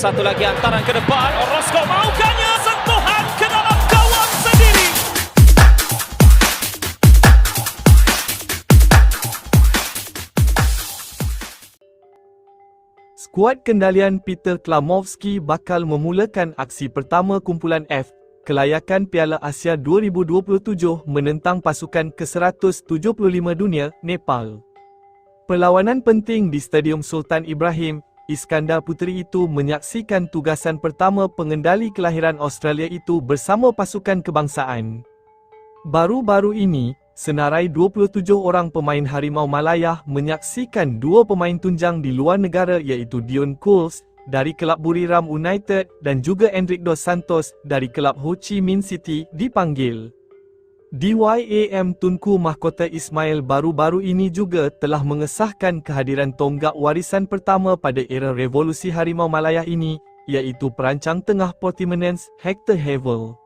Satu lagi hantaran ke depan. Orozco maukahnya sentuhan ke dalam gawang sendiri. Skuad kendalian Peter Klamovski bakal memulakan aksi pertama kumpulan F kelayakan Piala Asia 2027 menentang pasukan ke-175 dunia, Nepal. Perlawanan penting di Stadium Sultan Ibrahim, Iskandar Puteri itu menyaksikan tugasan pertama pengendali kelahiran Australia itu bersama pasukan kebangsaan. Baru-baru ini, senarai 27 orang pemain Harimau Malaya menyaksikan dua pemain tunjang di luar negara iaitu Dion Coles dari kelab Buriram United dan juga Enric Dos Santos dari kelab Ho Chi Minh City dipanggil. DYAM Tunku Mahkota Ismail baru-baru ini juga telah mengesahkan kehadiran tonggak warisan pertama pada era revolusi Harimau Malaya ini, iaitu perancang tengah Portimonense Hector Havel.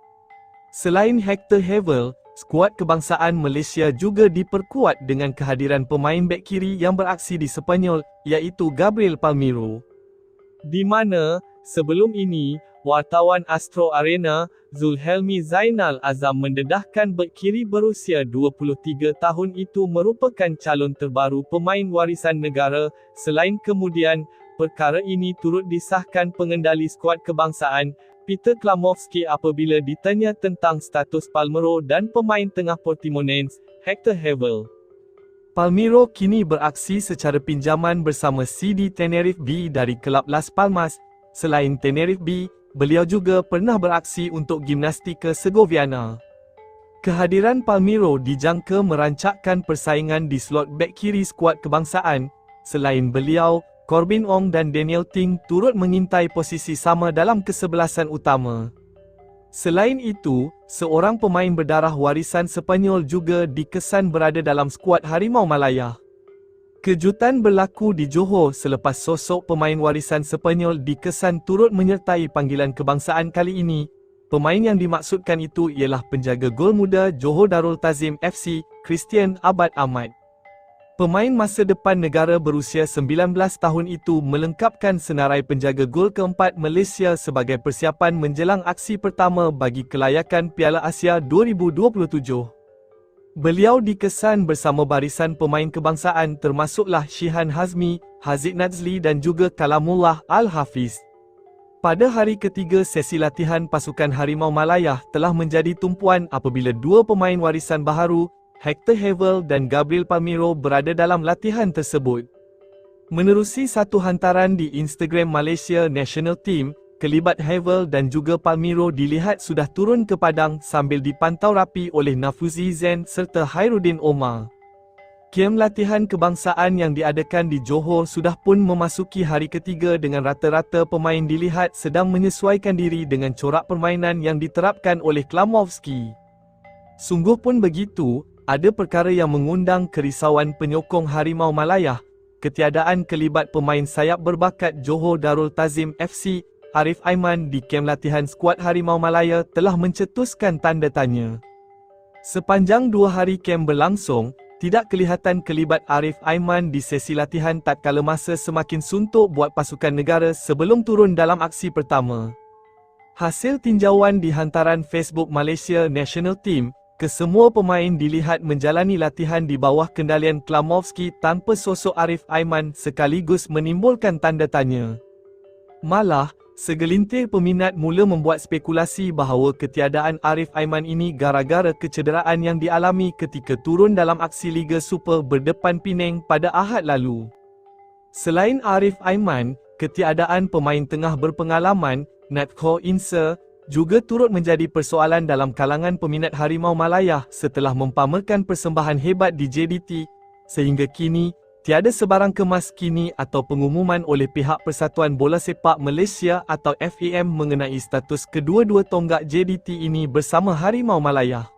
Selain Hector Havel, skuad kebangsaan Malaysia juga diperkuat dengan kehadiran pemain bek kiri yang beraksi di Sepanyol, iaitu Gabriel Palmiro. Di mana, sebelum ini, wartawan Astro Arena, Zulhelmi Zainal Azam mendedahkan bek kiri berusia 23 tahun itu merupakan calon terbaru pemain warisan negara, selain kemudian, perkara ini turut disahkan pengendali skuad kebangsaan, Peter Klamovski apabila ditanya tentang status Palmero dan pemain tengah Portimonense, Hector Havel. Palmiro kini beraksi secara pinjaman bersama CD Tenerife B dari kelab Las Palmas. Selain Tenerife B, beliau juga pernah beraksi untuk Gimnastika Segoviana. Kehadiran Palmiro dijangka merancakkan persaingan di slot bek kiri skuad kebangsaan. Selain beliau, Corbin Ong dan Daniel Ting turut mengintai posisi sama dalam kesebelasan utama. Selain itu, seorang pemain berdarah warisan Sepanyol juga dikesan berada dalam skuad Harimau Malaya. Kejutan berlaku di Johor selepas sosok pemain warisan Sepanyol dikesan turut menyertai panggilan kebangsaan kali ini. Pemain yang dimaksudkan itu ialah penjaga gol muda Johor Darul Tazim FC, Christian Abad Ahmad. Pemain masa depan negara berusia 19 tahun itu melengkapkan senarai penjaga gol keempat Malaysia sebagai persiapan menjelang aksi pertama bagi kelayakan Piala Asia 2027. Beliau dikesan bersama barisan pemain kebangsaan termasuklah Shihan Hazmi, Haziq Nazli dan juga Kalamullah Al-Hafiz. Pada hari ketiga sesi latihan pasukan Harimau Malaya telah menjadi tumpuan apabila dua pemain warisan baharu, Hector Havel dan Gabriel Palmiro berada dalam latihan tersebut. Menerusi satu hantaran di Instagram Malaysia National Team, kelibat Havel dan juga Palmiro dilihat sudah turun ke padang sambil dipantau rapi oleh Nafuzi Zen serta Hairuddin Omar. Kem latihan kebangsaan yang diadakan di Johor sudah pun memasuki hari ketiga dengan rata-rata pemain dilihat sedang menyesuaikan diri dengan corak permainan yang diterapkan oleh Klamovski. Sungguh pun begitu, ada perkara yang mengundang kerisauan penyokong Harimau Malaya, ketiadaan kelibat pemain sayap berbakat Johor Darul Tazim FC Arif Aiman di kem latihan skuad Harimau Malaya telah mencetuskan tanda tanya. Sepanjang dua hari kem berlangsung, tidak kelihatan kelibat Arif Aiman di sesi latihan tak kala masa semakin suntuk buat pasukan negara sebelum turun dalam aksi pertama. Hasil tinjauan di hantaran Facebook Malaysia National Team, kesemua pemain dilihat menjalani latihan di bawah kendalian Klamovski tanpa sosok Arif Aiman sekaligus menimbulkan tanda tanya. Malah, Segelintir peminat mula membuat spekulasi bahawa ketiadaan Arif Aiman ini gara-gara kecederaan yang dialami ketika turun dalam aksi Liga Super berdepan Penang pada Ahad lalu. Selain Arif Aiman, ketiadaan pemain tengah berpengalaman, Natko Insa, juga turut menjadi persoalan dalam kalangan peminat Harimau Malaya setelah mempamerkan persembahan hebat di JDT, sehingga kini, Tiada sebarang kemas kini atau pengumuman oleh pihak Persatuan Bola Sepak Malaysia atau FAM mengenai status kedua-dua tonggak JDT ini bersama Harimau Malaya.